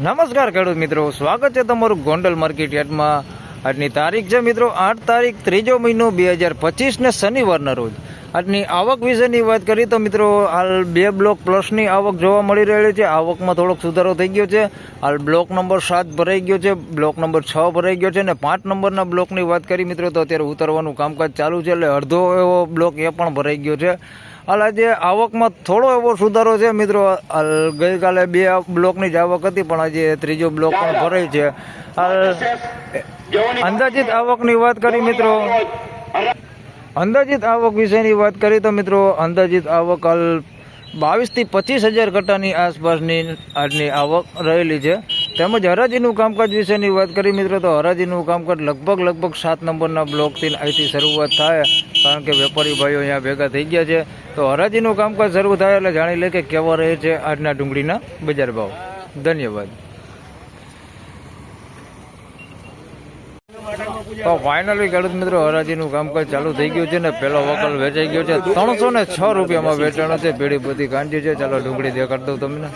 નમસ્કાર ખેડૂત મિત્રો, સ્વાગત છે તમારું ગોંડલ માર્કેટ યાર્ડમાં. આજની તારીખ છે મિત્રો, આઠ તારીખ, ત્રીજો મહિનો બે હજાર પચીસને શનિવારના રોજ. આજની આવક વિશેની વાત કરીએ તો મિત્રો, હાલ બે બ્લોક પ્લસની આવક જોવા મળી રહેલી છે. આવકમાં થોડોક સુધારો થઈ ગયો છે. હાલ બ્લોક નંબર સાત ભરાઈ ગયો છે, બ્લોક નંબર છ ભરાઈ ગયો છે અને પાંચ નંબરના બ્લોકની વાત કરી મિત્રો, તો અત્યારે ઉતરવાનું કામકાજ ચાલુ છે એટલે અડધો એવો બ્લોક એ પણ ભરાઈ ગયો છે. હાલ આજે આવકમાં થોડો એવો સુધારો છે. મિત્રો ગઈકાલે બે બ્લોકની જ આવક હતી, પણ આજે ત્રીજો બ્લોક પણ ભરાય છે. હાલ અંદાજિત આવકની વાત કરી, મિત્રો. અંદાજિત આવક વિશેની વાત કરીએ તો, મિત્રો, અંદાજિત આવક હાલ બાવીસથી પચીસ હજાર કટ્ટાની આસપાસની આજની આવક રહેલી છે. તેમજ હરાજીનું કામકાજ વિશેની વાત કરી, મિત્રો, તો હરાજીનું કામકાજ લગભગ લગભગ સાત નંબરના બ્લોકથી અહીંથી શરૂઆત થાય. કારણ કે વેપારી ભાઈઓ અહીંયા ભેગા થઈ ગયા છે. તો હરાજીનું કામકાજ શરૂ થાય એટલે જાણી લે કે કેવા રહે છે આજના ડુંગળીના બજાર ભાવ. ધન્યવાદ. તો ફાઇનલી ખેડૂત મિત્રો, હરાજીનું કામકાજ ચાલુ થઈ ગયું છે ને પેલો વકલ વેચાઈ ગયો છે. ત્રણસો ને છ રૂપિયામાં વેચાણો છે. પેઢી બધી કાંજી છે. ચાલો ડુંગળી દેખાડ દઉં તમને.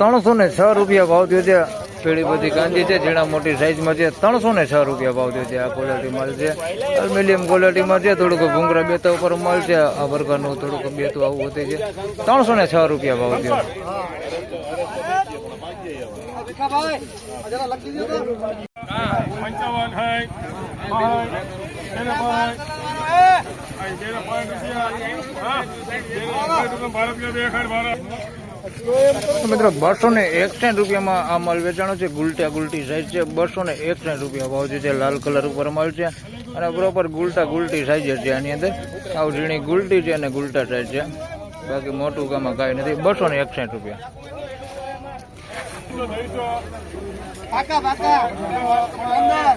ત્રણસો ને છ રૂપિયા ભાવ થયો છે. પેઢી બધી કાંદી છે ઝીણા મોટી સાઇઝમાં છે, ત્રણસો ને છ રૂપિયા ભાવ છે આ ક્વોલિટી માલ છે. મીડિયમ ક્વોલિટીમાં છે, થોડુંક ભૂંગરા બેતા ઉપર માલ છે, આ પ્રકારનું થોડુંક બેતું આવું હોતી છે. ત્રણસો ને છ રૂપિયા ભાવ ખાડ ભારત મિત્રો બસો ને એકસાઠ રૂપિયામાં આ માલ વેચાણો છે. ગુલટા ગુલટી સાઈઝ છે. બસો ને એકસાઠ રૂપિયા ભાવ છે. જે લાલ કલર ઉપર માલ છે અને પ્રોપર ગુલટા ગુલટી સાઈઝ છે આની અંદર. આવું ઝીણી ગુલટી છે અને ગુલટા સાઈઝ છે. બાકી મોટું કામાં કાંઈ નથી. બસો ને એકસાઠ રૂપિયા. પાકા પાકા. અંદર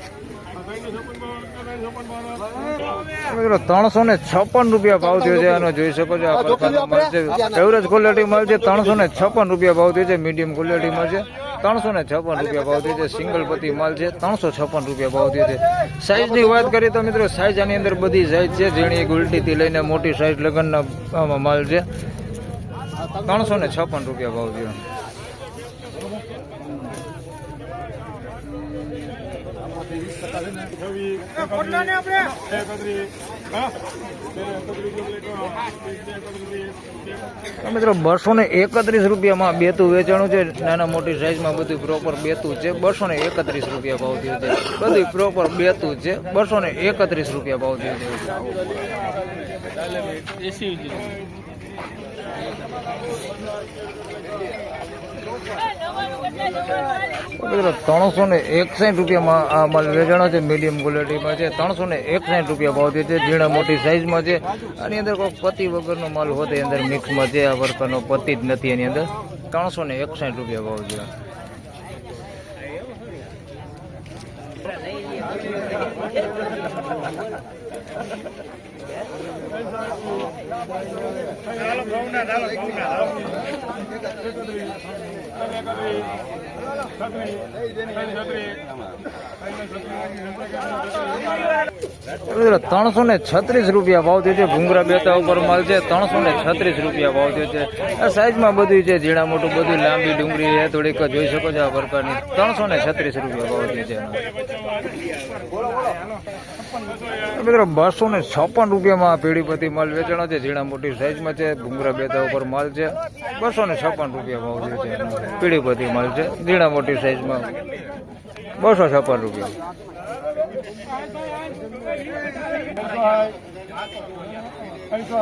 મિત્રો ત્રણસો ને છપ્પન રૂપિયા ભાવ થયો છે આનો જોઈ શકો છો એવરેજ ક્વોલિટી ત્રણસો ને છપ્પન રૂપિયા ભાવ થયો છે મીડિયમ ક્વોલિટી છે. ત્રણસો ને છપ્પન રૂપિયા ભાવ થયો છે સિંગલ પતિ માલ છે ત્રણસો છપ્પન રૂપિયા ભાવ થયો છે. સાઈઝની વાત કરીએ તો મિત્રો સાઈઝ આની અંદર બધી સાઈઝ છે ઝીણી ગુલટીથી લઈને મોટી સાઈઝ લગ્નના માલ છે. ત્રણસો ને છપ્પન રૂપિયા ભાવ થયો. મિત્રો બસો ને એકત્રીસ રૂપિયામાં બેતું વેચાણું છે. નાના મોટી સાઈઝમાં બધું પ્રોપર બેતું છે. બસો ને એકત્રીસ રૂપિયા ભાવ થયું છે. બધું પ્રોપર બેતું છે. બસો ને એકત્રીસ રૂપિયા ભાવ થયું છે. ત્રણસો ને એકસાઠ રૂપિયામાં આ માલ વેચાણો છે મીડિયમ ક્વોલિટીમાં છે. ત્રણસો ને એકસાઠ રૂપિયા ભાવ છે, ઝીણા મોટી સાઈઝમાં છે. આની અંદર કોઈ પતિ વગરનો માલ હોતો એની અંદર મિક્સમાં છે. આ વર્કરનો પતિ જ નથી એની અંદર. ત્રણસો ને એકસાઠ રૂપિયા ભાવ છે. મિત્રો ત્રણસો ને છત્રીસ રૂપિયા ભાવ થયો છે. ભૂંગરા બેતા ઉપર માલ છે. ત્રણસો ને છત્રીસ રૂપિયા ભાવ થયો છે. આ સાઈઝમાં બધું છે. ઝીણા મોટું બધું, લાંબી ડુંગળી છે. થોડીક જોઈ શકો છો આ પ્રકારની. ત્રણસો ને છત્રીસ રૂપિયા ભાવ થયો છે. મિત્રો બસો ને છપ્પન રૂપિયામાં પેઢીપતિ માલ વેચાણો છે. ઝીણા મોટી સાઈઝમાં છે, ભૂંગરા બેતા ઉપર માલ છે, બસો ને છપ્પન રૂપિયા ભાવ છે પીળીપતિ માલ છે, ઝીણા મોટી સાઈઝમાં બસો છપ્પન રૂપિયા. મિત્રો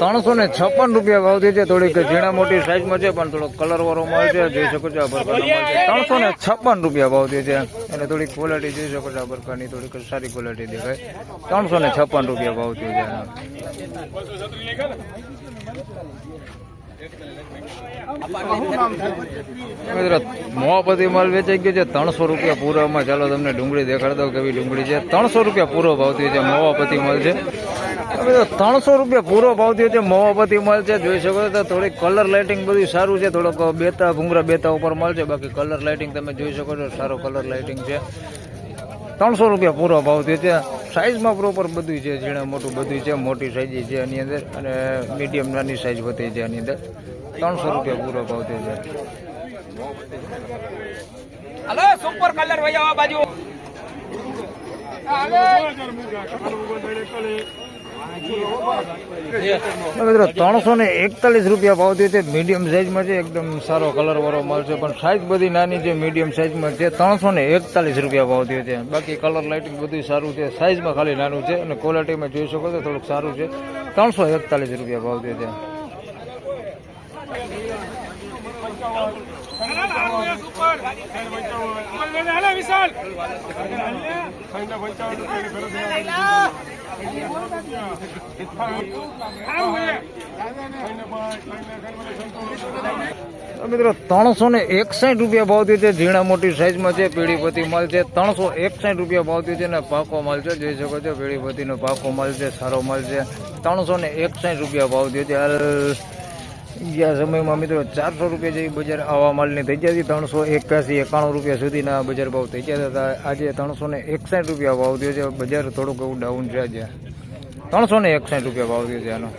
ત્રણસો ને છપ્પન રૂપિયા ભાવ છે. થોડીક ઝીણા મોટી સાઈઝમાં છે, પણ થોડો કલર વાળો માલ છે. જોઈ શકો છો આ ત્રણસો ને છપ્પન રૂપિયા ભાવ છે. અને થોડીક ક્વોલિટી જોઈ શકો છો આ પ્રકારની, થોડીક સારી ક્વોલિટી દેખાય. ત્રણસો ને છપ્પન રૂપિયા ભાવ છે. મોવાપતિ માલ વેચાઈ ગયો છે, ત્રણસો રૂપિયા પૂરામાં ચાલો તમને ડુંગળી દેખાડ દો કેવી ડુંગળી છે. ત્રણસો રૂપિયા પૂરો ભાવતી છે મોવાપતિ માલ છે. ત્રણસો રૂપિયા પૂરો ભાવતી છે મોવાપતિ માલ છે. જોઈ શકો તો થોડીક કલર લાઇટિંગ બધું સારું છે. થોડોક બેતા ભૂંગરા બેતા ઉપર માલ છે. બાકી કલર લાઇટિંગ તમે જોઈ શકો છો, સારો કલર લાઇટિંગ છે. ત્રણસો રૂપિયા પૂરો ભાવ થયો છે. સાઇઝમાં પ્રોપર બધું છે ઝીણા મોટું બધું છે મોટી સાઇઝ છે આની અંદર અને મીડિયમ નાની સાઇઝ બધી છે આની અંદર. ત્રણસો રૂપિયા પૂરો ભાવ થયો છે. હલો સુપર કલર ભાઈ આ બાજુ મિત્રો ત્રણસો ને એકતાલીસ રૂપિયા ભાવ થયો છે મીડિયમ સાઇઝમાં છે એકદમ સારો કલર વાળો માલ છે પણ સાઇઝ બધી નાની છે મીડિયમ સાઇઝમાં છે ત્રણસો ને એકતાલીસ રૂપિયા ભાવ થયો છે બાકી કલર લાઇટિંગ બધું સારું છે સાઇઝમાં ખાલી નાનું છે અને ક્વોલિટીમાં જોઈ શકો તો થોડુંક સારું છે ત્રણસો એકતાલીસ રૂપિયા ભાવ થયો છે તો મિત્રો ત્રણસો ને એકસાઠ રૂપિયા ભાવ થયો છે. ઝીણા મોટી સાઇઝમાં છે પીળીપતિ માલ છે. ત્રણસો એકસાઠ રૂપિયા ભાવ થયો છે ને પાકો માલ છે. જોઈ શકો છો પીળીપતિનો પાકો માલ છે સારો માલ છે. ત્રણસો ને એકસાઠ રૂપિયા ભાવ થયો છે. હાલ ગયા સમયમાં મિત્રો ચારસો રૂપિયા જેવી બજાર આવા માલની થઈ જતી ત્રણસો એકાસી એકાણું રૂપિયા સુધીના બજાર ભાવ થઈ જતા હતા આજે ત્રણસો ને એકસાઠ રૂપિયા ભાવ થયો છે બજાર થોડુંક એવું ડાઉન છે આજે ત્રણસો ને એકસાઠ રૂપિયા ભાવ થયો છે આનો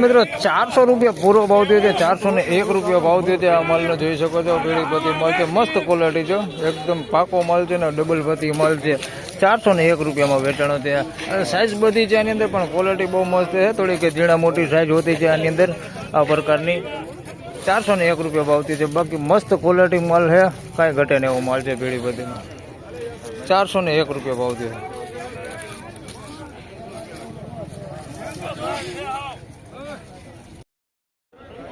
મિત્રો, ચારસો રૂપિયા પૂરો ભાવ થયો છે, ચારસો ને એક રૂપિયા ભાવ થયો છે. આ માલનો જોઈ શકો છો પીળીપતિ માલ છે. મસ્ત ક્વોલિટી છે એકદમ પાકો માલ છે ને ડબલ પતિ માલ છે. ચારસો ને એક રૂપિયામાં વેચાણો છે. સાઇઝ બધી છે આની અંદર, પણ ક્વોલિટી બહુ મસ્ત છે. થોડીક ઝીણા મોટી સાઇઝ હોતી છે આની અંદર, આ પ્રકારની. ચારસો ને એક રૂપિયા ભાવતી છે. બાકી મસ્ત ક્વોલિટી માલ છે. કાંઈ ઘટે ને એવો માલ છે પીળી પતિનો ચારસો ને એક રૂપિયા ભાવતી થયો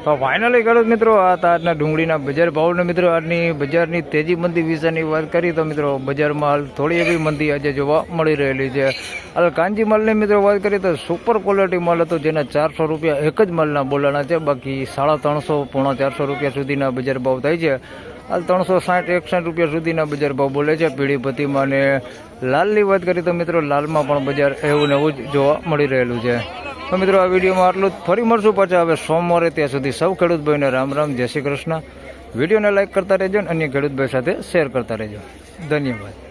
તો ફાઇનલી ખેડૂત મિત્રો આજના ડુંગળીના બજાર ભાવને મિત્રો, આજની બજારની તેજી મંદી વિશેની વાત કરી તો મિત્રો બજારમાં હાલ થોડી એવી મંદી આજે જોવા મળી રહેલી છે. હાલ કાંજી માલની મિત્રો વાત કરીએ તો સુપર ક્વોલિટી માલ હતો, જેના ચારસો રૂપિયા એક જ માલના બોલાણા છે, બાકી સાડા ત્રણસો પોણા ચારસો રૂપિયા સુધીના બજાર ભાવ થાય છે. હાલ ત્રણસો સાઠ એકસાઠ રૂપિયા સુધીના બજાર ભાવ બોલે છે પીળી પતિમાં અને લાલની વાત કરીએ તો મિત્રો, લાલમાં પણ બજાર એવું ને એવું જ જોવા મળી રહેલું છે. તો મિત્રો, આ વિડીયોમાં આટલું જ. ફરી મળશું પાછા હવે સોમવારે ત્યાં સુધી. સૌ ખેડૂત ભાઈને રામ રામ. જય શ્રી કૃષ્ણ. વિડીયોને લાઇક કરતા રહેજો અને અન્ય ખેડૂત ભાઈ સાથે શેર કરતા રહેજો. ધન્યવાદ.